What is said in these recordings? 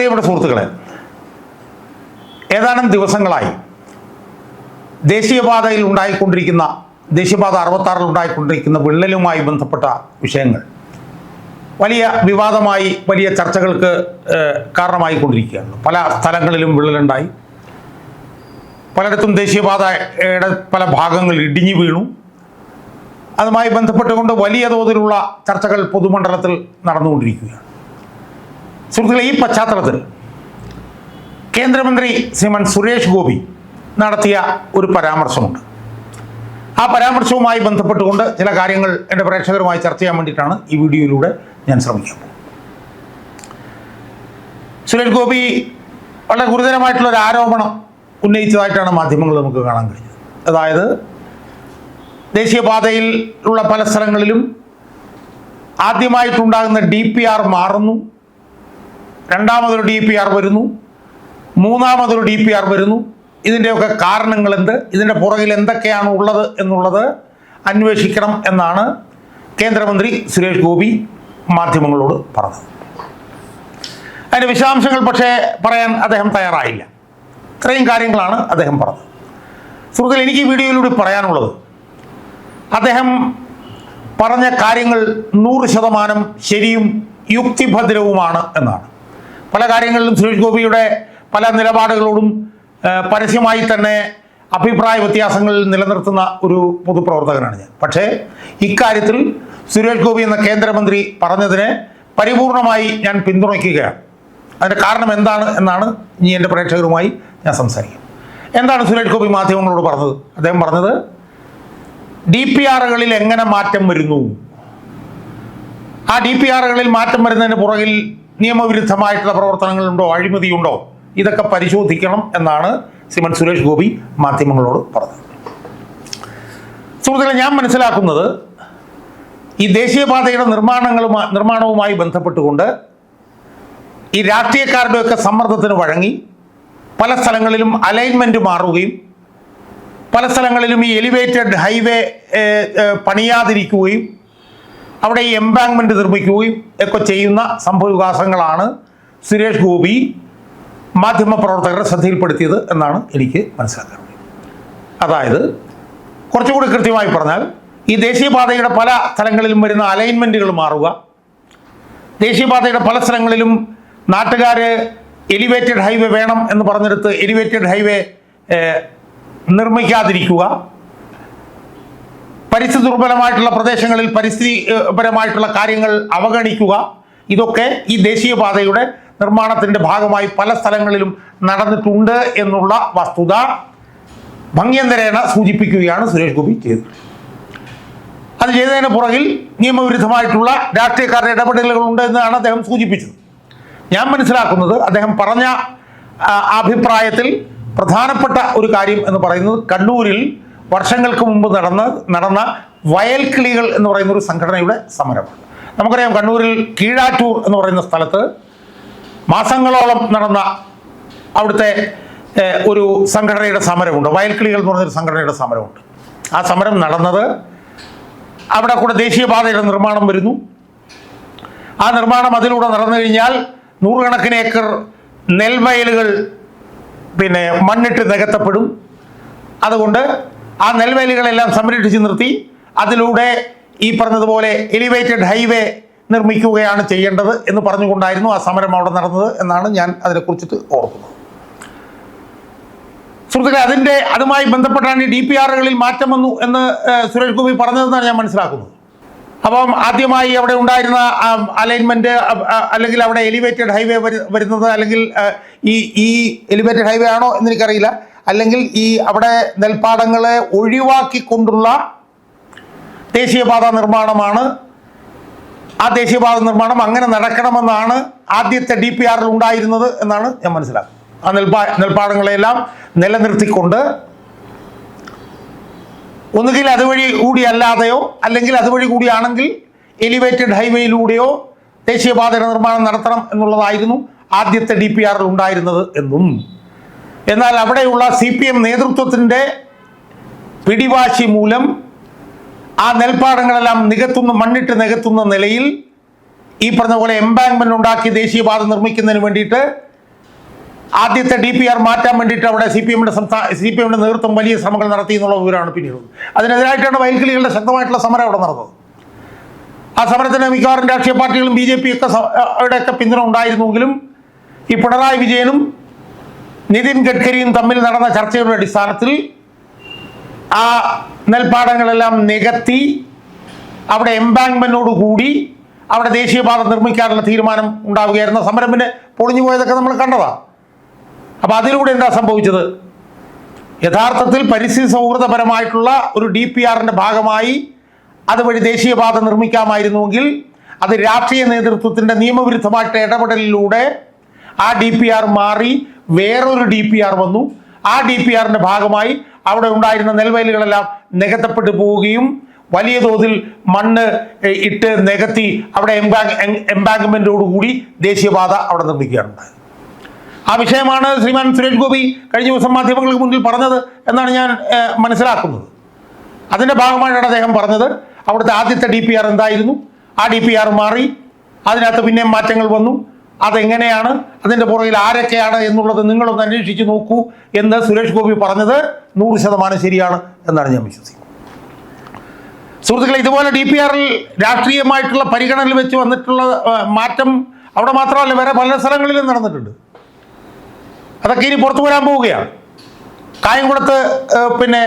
പ്രിയപ്പെട്ട സുഹൃത്തുക്കളെ ഏതാനും ദിവസങ്ങളായി ദേശീയപാതയിൽ ഉണ്ടായിക്കൊണ്ടിരിക്കുന്ന ദേശീയപാത അറുപത്താറിൽ ഉണ്ടായിക്കൊണ്ടിരിക്കുന്ന വിള്ളലുമായി ബന്ധപ്പെട്ട വിഷയങ്ങൾ വലിയ വിവാദമായി വലിയ ചർച്ചകൾക്ക് കാരണമായിക്കൊണ്ടിരിക്കുകയാണ്. പല സ്ഥലങ്ങളിലും വിള്ളലുണ്ടായി. പലയിടത്തും ദേശീയപാതയുടെ പല ഭാഗങ്ങൾ ഇടിഞ്ഞു വീണു. അതുമായി ബന്ധപ്പെട്ടുകൊണ്ട് വലിയ തോതിലുള്ള ചർച്ചകൾ പൊതുമണ്ഡലത്തിൽ നടന്നുകൊണ്ടിരിക്കുകയാണ്. സുഹൃത്തുക്കളെ ഈ പശ്ചാത്തലത്തിൽ കേന്ദ്രമന്ത്രി ശ്രീമൻ സുരേഷ് ഗോപി നടത്തിയ ഒരു പരാമർശമുണ്ട്. ആ പരാമർശവുമായി ബന്ധപ്പെട്ടുകൊണ്ട് ചില കാര്യങ്ങൾ എന്റെ പ്രേക്ഷകരുമായി ചർച്ച ചെയ്യാൻ വേണ്ടിയിട്ടാണ് ഈ വീഡിയോയിലൂടെ ഞാൻ ശ്രമിക്കാൻ പോകുന്നത്. സുരേഷ് ഗോപി വളരെ ഗുരുതരമായിട്ടുള്ള ഒരു ആരോപണം ഉന്നയിച്ചതായിട്ടാണ് മാധ്യമങ്ങൾ നമുക്ക് കാണാൻ കഴിഞ്ഞത്. അതായത് ദേശീയപാതയിൽ ഉള്ള പല സ്ഥലങ്ങളിലും ആദ്യമായിട്ടുണ്ടാകുന്ന ഡി പി ആർ മാറുന്നു. രണ്ടാമതൊരു ഡി പി ആർ വരുന്നു. മൂന്നാമതൊരു ഡി പി ആർ വരുന്നു. ഇതിന്റെയൊക്കെ കാരണങ്ങൾ എന്ത് ഇതിന്റെ പുറകിൽ എന്തൊക്കെയാണ് ഉള്ളത് എന്നുള്ളത് അന്വേഷിക്കണം എന്നാണ് കേന്ദ്രമന്ത്രി സുരേഷ് ഗോപി മാധ്യമങ്ങളോട് പറഞ്ഞത്. അതിന്റെ വിശദാംശങ്ങൾ പക്ഷേ പറയാൻ അദ്ദേഹം തയ്യാറായില്ല. ഇത്രയും കാര്യങ്ങളാണ് അദ്ദേഹം പറഞ്ഞത്. സുഹൃത്തുക്കൾ എനിക്ക് വീഡിയോയിലൂടെ പറയാനുള്ളത് അദ്ദേഹം പറഞ്ഞ കാര്യങ്ങൾ നൂറ് ശതമാനം ശരിയും യുക്തിഭദ്രവുമാണ് എന്നാണ്. പല കാര്യങ്ങളിലും സുരേഷ് ഗോപിയുടെ പല നിലപാടുകളോടും പരസ്യമായി തന്നെ അഭിപ്രായ വ്യത്യാസങ്ങൾ നിലനിർത്തുന്ന ഒരു പൊതുപ്രവർത്തകനാണ് ഞാൻ. പക്ഷേ ഇക്കാര്യത്തിൽ സുരേഷ് ഗോപി എന്ന കേന്ദ്രമന്ത്രി പറഞ്ഞതിനെ പരിപൂർണമായി ഞാൻ പിന്തുണയ്ക്കുകയാണ്. അതിന്റെ കാരണം എന്താണ് എന്നാണ് ഇനി എന്റെ പ്രേക്ഷകരുമായി ഞാൻ സംസാരിക്കും. എന്താണ് സുരേഷ് ഗോപി മാധ്യമങ്ങളോട് പറഞ്ഞത്? അദ്ദേഹം പറഞ്ഞത് ഡി പി ആറുകളിൽ എങ്ങനെ മാറ്റം വരുന്നു? ആ ഡി പി ആറുകളിൽ മാറ്റം വരുന്നതിന് പുറകിൽ നിയമവിരുദ്ധമായിട്ടുള്ള പ്രവർത്തനങ്ങളുണ്ടോ? അഴിമതിയുണ്ടോ? ഇതൊക്കെ പരിശോധിക്കണം എന്നാണ് ശ്രീമൻ സുരേഷ് ഗോപി മാധ്യമങ്ങളോട് പറഞ്ഞത്. സുഹൃത്തുക്കളെ ഞാൻ മനസ്സിലാക്കുന്നത് ഈ ദേശീയപാതയുടെ നിർമ്മാണങ്ങളുമായി നിർമ്മാണവുമായി ബന്ധപ്പെട്ടുകൊണ്ട് ഈ രാഷ്ട്രീയക്കാരുടെയൊക്കെ സമ്മർദ്ദത്തിന് വഴങ്ങി പല സ്ഥലങ്ങളിലും അലൈൻമെന്റ് മാറുകയും പല സ്ഥലങ്ങളിലും ഈ എലിവേറ്റഡ് ഹൈവേ പണിയാതിരിക്കുകയും അവിടെ ഈ എംബാങ്ക്മെന്റ് നിർമ്മിക്കുകയും ഒക്കെ ചെയ്യുന്ന സംഭവവികാസങ്ങളാണ് സുരേഷ് ഗോപി മാധ്യമപ്രവർത്തകരുടെ ശ്രദ്ധയിൽപ്പെടുത്തിയത് എന്നാണ് എനിക്ക് മനസ്സിലാക്കുന്നത് അതായത് കുറച്ചുകൂടി കൃത്യമായി പറഞ്ഞാൽ ഈ ദേശീയപാതയുടെ പല സ്ഥലങ്ങളിലും വരുന്ന അലൈൻമെന്റുകൾ മാറുക ദേശീയപാതയുടെ പല സ്ഥലങ്ങളിലും നാട്ടുകാർ എലിവേറ്റഡ് ഹൈവേ വേണം എന്ന് പറഞ്ഞെടുത്ത് എലിവേറ്റഡ് ഹൈവേ നിർമ്മിക്കാതിരിക്കുക പരിസ്ഥിതി ദുർബലമായിട്ടുള്ള പ്രദേശങ്ങളിൽ പരിസ്ഥിതി പരമായിട്ടുള്ള കാര്യങ്ങൾ അവഗണിക്കുക. ഇതൊക്കെ ഈ ദേശീയപാതയുടെ നിർമ്മാണത്തിന്റെ ഭാഗമായി പല സ്ഥലങ്ങളിലും നടന്നിട്ടുണ്ട് എന്നുള്ള വസ്തുത ഭംഗ്യന്തരേണ സൂചിപ്പിക്കുകയാണ് സുരേഷ് ഗോപി ചെയ്തത്. അത് ചെയ്തതിന് പുറകിൽ നിയമവിരുദ്ധമായിട്ടുള്ള രാഷ്ട്രീയക്കാരുടെ ഇടപെടലുകളുണ്ട് എന്നാണ് അദ്ദേഹം സൂചിപ്പിച്ചത്. ഞാൻ മനസ്സിലാക്കുന്നത് അദ്ദേഹം പറഞ്ഞ അഭിപ്രായത്തിൽ പ്രധാനപ്പെട്ട ഒരു കാര്യം എന്ന് പറയുന്നത് കണ്ണൂരിൽ വർഷങ്ങൾക്ക് മുമ്പ് നടന്ന നടന്ന വയൽക്കിളികൾ എന്ന് പറയുന്ന ഒരു സംഘടനയുടെ സമരമാണ്. നമുക്കറിയാം കണ്ണൂരിൽ കീഴാറ്റൂർ എന്ന് പറയുന്ന സ്ഥലത്ത് മാസങ്ങളോളം നടന്ന അവിടുത്തെ ഒരു സംഘടനയുടെ സമരമുണ്ട്. വയൽക്കിളികൾ എന്ന് പറയുന്ന ഒരു സംഘടനയുടെ സമരമുണ്ട്. ആ സമരം നടന്നത് അവിടെ കൂടെ ദേശീയപാതയുടെ നിർമ്മാണം വരുന്നു. ആ നിർമ്മാണം അതിലൂടെ നടന്നു കഴിഞ്ഞാൽ നൂറുകണക്കിന് ഏക്കർ നെൽവയലുകൾ പിന്നെ മണ്ണിട്ട് നികത്തപ്പെടും. അതുകൊണ്ട് ആ നെൽവേലികളെല്ലാം സംരക്ഷിച്ച് നിർത്തി അതിലൂടെ ഈ പറഞ്ഞതുപോലെ എലിവേറ്റഡ് ഹൈവേ നിർമ്മിക്കുകയാണ് ചെയ്യേണ്ടത് എന്ന് പറഞ്ഞുകൊണ്ടായിരുന്നു ആ സമരം അവിടെ നടന്നത് എന്നാണ് ഞാൻ അതിനെക്കുറിച്ചിട്ട് ഓർക്കുന്നത്. സുഹൃത്തുക്കളെ അതിന്റെ അതുമായി ബന്ധപ്പെട്ടാണ് ഡി പി ആറുകളിൽ മാറ്റം വന്നു എന്ന് സുരേഷ് ഗോപി പറഞ്ഞതെന്നാണ് ഞാൻ മനസ്സിലാക്കുന്നത്. അപ്പം ആദ്യമായി അവിടെ ഉണ്ടായിരുന്ന അലൈൻമെന്റ് അല്ലെങ്കിൽ അവിടെ എലിവേറ്റഡ് ഹൈവേ വരുന്നത് അല്ലെങ്കിൽ ഈ ഈ എലിവേറ്റഡ് ഹൈവേ ആണോ എന്ന് എനിക്കറിയില്ല. അല്ലെങ്കിൽ ഈ അവിടെ നെൽപ്പാടങ്ങളെ ഒഴിവാക്കിക്കൊണ്ടുള്ള ദേശീയപാത നിർമ്മാണമാണ്. ആ ദേശീയപാത നിർമ്മാണം അങ്ങനെ നടക്കണമെന്നാണ് ആദ്യത്തെ ഡി പി ആറിൽ ഉണ്ടായിരുന്നത് എന്നാണ് ഞാൻ മനസ്സിലാക്കുന്നത്. ആ നെൽപ്പാ നെൽപ്പാടങ്ങളെല്ലാം നിലനിർത്തിക്കൊണ്ട് ഒന്നുകിൽ അതുവഴി കൂടി അല്ലാതെയോ അല്ലെങ്കിൽ അതുവഴി കൂടിയാണെങ്കിൽ എലിവേറ്റഡ് ഹൈവേയിലൂടെയോ ദേശീയപാതയുടെ നിർമ്മാണം നടത്തണം എന്നുള്ളതായിരുന്നു ആദ്യത്തെ ഡി പി ആറിൽ ഉണ്ടായിരുന്നത് എന്നും. എന്നാൽ അവിടെയുള്ള സി പി എം നേതൃത്വത്തിന്റെ പിടിവാശി മൂലം ആ നെൽപ്പാടങ്ങളെല്ലാം നികത്തുന്ന മണ്ണിട്ട് നികത്തുന്ന നിലയിൽ ഈ പറഞ്ഞ പോലെ എംബാങ്ക്മെന്റ് ഉണ്ടാക്കി ദേശീയപാത നിർമ്മിക്കുന്നതിന് വേണ്ടിയിട്ട് ആദ്യത്തെ ഡി പി ആർ മാറ്റാൻ വേണ്ടിയിട്ട് അവിടെ സി പി എമ്മിന്റെ സംസ്ഥാന സി പി എമ്മിന്റെ നേതൃത്വം വലിയ ശ്രമങ്ങൾ നടത്തി എന്നുള്ള വിവരമാണ് പിന്നീട്. അതിനെതിരായിട്ടാണ് വയൽക്കിളികളുടെ ശക്തമായിട്ടുള്ള സമരം അവിടെ നടന്നത് ആ സമരത്തിന് മിക്കവാറും രാഷ്ട്രീയ പാർട്ടികളും ബി ജെ പി ഒക്കെ അവിടെയൊക്കെ പിന്തുണ ഉണ്ടായിരുന്നുവെങ്കിലും ഈ പിണറായി വിജയനും നിതിൻ ഗഡ്കരിയും തമ്മിൽ നടന്ന ചർച്ചയുടെ അടിസ്ഥാനത്തിൽ ആ നെൽപ്പാടങ്ങളെല്ലാം നികത്തി അവിടെ എംബാങ്ക്മെന്റിനോട് കൂടി അവിടെ ദേശീയപാത നിർമ്മിക്കാനുള്ള തീരുമാനം ഉണ്ടാവുകയായിരുന്നു. സമരം പിന്നെ പൊളിഞ്ഞു പോയതൊക്കെ നമ്മൾ കണ്ടതാണ് അപ്പോൾ അതിലൂടെ എന്താ സംഭവിച്ചത്? യഥാർത്ഥത്തിൽ പരിസ്ഥിതി സൗഹൃദപരമായിട്ടുള്ള ഒരു ഡി പി ആറിന്റെ ഭാഗമായി അതുവഴി ദേശീയപാത നിർമ്മിക്കാമായിരുന്നുവെങ്കിൽ അത് രാഷ്ട്രീയ നേതൃത്വത്തിന്റെ നിയമവിരുദ്ധമായിട്ട് ഇടപെടലിലൂടെ ആ ഡി പി ആർ മാറി വേറൊരു ഡി പി ആർ വന്നു. ആ ഡി പി ആറിന്റെ ഭാഗമായി അവിടെ ഉണ്ടായിരുന്ന നെൽവയലുകളെല്ലാം നികത്തപ്പെട്ടു പോവുകയും വലിയ തോതിൽ മണ്ണ് ഇട്ട് നികത്തി അവിടെ എംബാങ്ക് എംബാങ്ക്മെന്റോടുകൂടി ദേശീയപാത അവിടെ നിർമ്മിക്കുകയാണ് ആ വിഷയമാണ് ശ്രീമാൻ സുരേഷ് ഗോപി കഴിഞ്ഞ ദിവസം മാധ്യമങ്ങൾക്ക് മുന്നിൽ പറഞ്ഞത് എന്നാണ് ഞാൻ മനസ്സിലാക്കുന്നത്. അതിന്റെ ഭാഗമായിട്ടാണ് അദ്ദേഹം പറഞ്ഞത്. അവിടുത്തെ ആദ്യത്തെ ഡി പി ആർ എന്തായിരുന്നു? ആ ഡി പി ആർ മാറി. അതിനകത്ത് പിന്നെയും മാറ്റങ്ങൾ വന്നു. അതെങ്ങനെയാണ്? അതിന്റെ പുറകിൽ ആരൊക്കെയാണ് എന്നുള്ളത് നിങ്ങളൊന്ന് അന്വേഷിച്ച് നോക്കൂ എന്ന് സുരേഷ് ഗോപി പറഞ്ഞത് നൂറ് ശതമാനം ശരിയാണ് എന്നാണ് ഞാൻ വിശ്വസിക്കുന്നത്. സുഹൃത്തുക്കളെ ഇതുപോലെ ഡി പി ആറിൽ രാഷ്ട്രീയമായിട്ടുള്ള പരിഗണനയിൽ വെച്ച് വന്നിട്ടുള്ള മാറ്റം അവിടെ മാത്രമല്ല വേറെ പല സ്ഥലങ്ങളിലും നടന്നിട്ടുണ്ട്. അതൊക്കെ ഇനി പുറത്തു വരാൻ പോവുകയാണ്. കായംകുളത്ത് പിന്നെ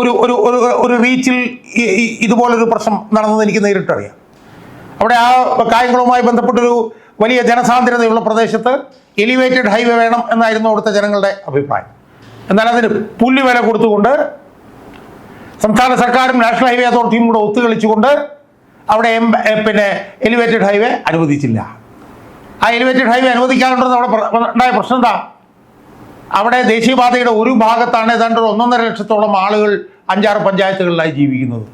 ഒരു ഒരു ഒരു റീച്ചിൽ ഇതുപോലൊരു പ്രശ്നം നടന്നത് എനിക്ക് നേരിട്ടറിയാം. അവിടെ ആ കായംകുളവുമായി ബന്ധപ്പെട്ടൊരു വലിയ ജനസാന്ദ്രതയുള്ള പ്രദേശത്ത് എലിവേറ്റഡ് ഹൈവേ വേണം എന്നായിരുന്നു അവിടുത്തെ ജനങ്ങളുടെ അഭിപ്രായം. എന്നാൽ അതിന് പുല്ല് വില കൊടുത്തുകൊണ്ട് സംസ്ഥാന സർക്കാരും നാഷണൽ ഹൈവേ അതോറിറ്റിയും കൂടെ ഒത്തുകളിച്ചുകൊണ്ട് അവിടെ പിന്നെ എലിവേറ്റഡ് ഹൈവേ അനുവദിച്ചില്ല. ആ എലിവേറ്റഡ് ഹൈവേ അനുവദിക്കാനുണ്ടെന്ന് അവിടെ ഉണ്ടായ പ്രശ്നം എന്താ അവിടെ ദേശീയപാതയുടെ ഒരു ഭാഗത്താണ് ഏതാണ്ട് ഒരു ഒന്നൊന്നര ലക്ഷത്തോളം ആളുകൾ അഞ്ചാറ് പഞ്ചായത്തുകളിലായി ജീവിക്കുന്നത്.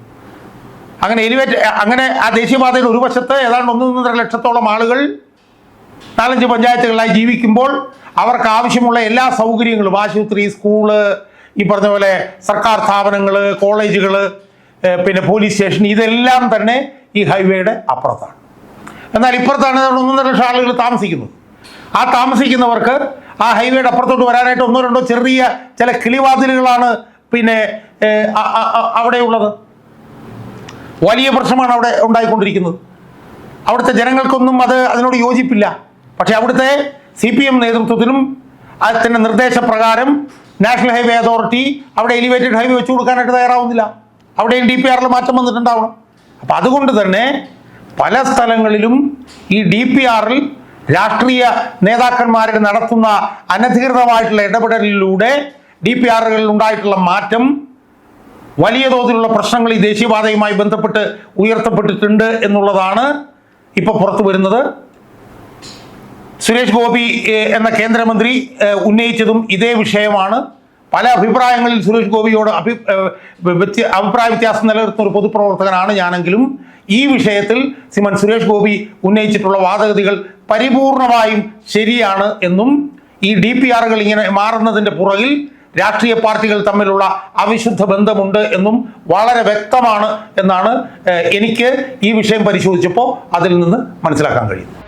അങ്ങനെ എലിവേറ്റ് അങ്ങനെ ആ ദേശീയപാതയുടെ ഒരു വശത്ത് ഏതാണ്ട് ഒന്നൊന്നര ലക്ഷത്തോളം ആളുകൾ നാലഞ്ച് പഞ്ചായത്തുകളിലായി ജീവിക്കുമ്പോൾ അവർക്ക് ആവശ്യമുള്ള എല്ലാ സൗകര്യങ്ങളും ആശുപത്രി സ്കൂൾ ഈ പറഞ്ഞ പോലെ സർക്കാർ സ്ഥാപനങ്ങൾ കോളേജുകൾ പിന്നെ പോലീസ് സ്റ്റേഷൻ ഇതെല്ലാം തന്നെ ഈ ഹൈവേയുടെ അപ്പുറത്താണ്. എന്നാൽ ഇപ്പുറത്താണ് ഒന്നര ലക്ഷം ആളുകൾ താമസിക്കുന്നത്. ആ താമസിക്കുന്നവർക്ക് ആ ഹൈവേയുടെ അപ്പുറത്തോട്ട് വരാനായിട്ട് ഒന്നോ രണ്ടോ ചെറിയ ചില കിളിവാതിലുകളാണ് പിന്നെ അവിടെയുള്ളത്. വലിയ പ്രശ്നമാണ് അവിടെ ഉണ്ടായിക്കൊണ്ടിരിക്കുന്നത്. അവിടുത്തെ ജനങ്ങൾക്കൊന്നും അത് അതിനോട് യോജിപ്പില്ല. പക്ഷേ അവിടുത്തെ സി പി എം നേതൃത്വത്തിനും അതിന്റെ നിർദ്ദേശപ്രകാരം നാഷണൽ ഹൈവേ അതോറിറ്റി അവിടെ എലിവേറ്റഡ് ഹൈവേ വെച്ച് കൊടുക്കാനായിട്ട് തയ്യാറാവുന്നില്ല. അവിടെയും ഡി പി ആറിൽ മാറ്റം വന്നിട്ടുണ്ടാവണം. അപ്പം അതുകൊണ്ട് തന്നെ പല സ്ഥലങ്ങളിലും ഈ ഡി പി ആറിൽ രാഷ്ട്രീയ നേതാക്കന്മാരുടെ നടത്തുന്ന അനധികൃതമായിട്ടുള്ള ഇടപെടലിലൂടെ ഡി പി ആറുകളിൽ ഉണ്ടായിട്ടുള്ള മാറ്റം വലിയ തോതിലുള്ള പ്രശ്നങ്ങൾ ഈ ദേശീയപാതയുമായി ബന്ധപ്പെട്ട് ഉയർത്തപ്പെട്ടിട്ടുണ്ട് എന്നുള്ളതാണ് ഇപ്പോൾ പുറത്തു വരുന്നത്. സുരേഷ് ഗോപി എന്ന കേന്ദ്രമന്ത്രി ഉന്നയിച്ചതും ഇതേ വിഷയമാണ്. പല അഭിപ്രായങ്ങളിൽ സുരേഷ് ഗോപിയോട് അഭി അഭിപ്രായ വ്യത്യാസം നിലനിർത്തുന്ന ഒരു പൊതുപ്രവർത്തകനാണ് ഞാനെങ്കിലും. ഈ വിഷയത്തിൽ സിമൻ സുരേഷ് ഗോപി ഉന്നയിച്ചിട്ടുള്ള വാദഗതികൾ പരിപൂർണമായും ശരിയാണ് എന്നും ഈ ഡി പി ആറുകൾ ഇങ്ങനെ മാറുന്നതിന്റെ പുറകിൽ രാഷ്ട്രീയ പാർട്ടികൾ തമ്മിലുള്ള അവിശുദ്ധ ബന്ധമുണ്ട് എന്നും വളരെ വ്യക്തമാണ് എന്നാണ് എനിക്ക് ഈ വിഷയം പരിശോധിച്ചപ്പോൾ അതിൽ നിന്ന് മനസ്സിലാക്കാൻ കഴിയുന്നത്.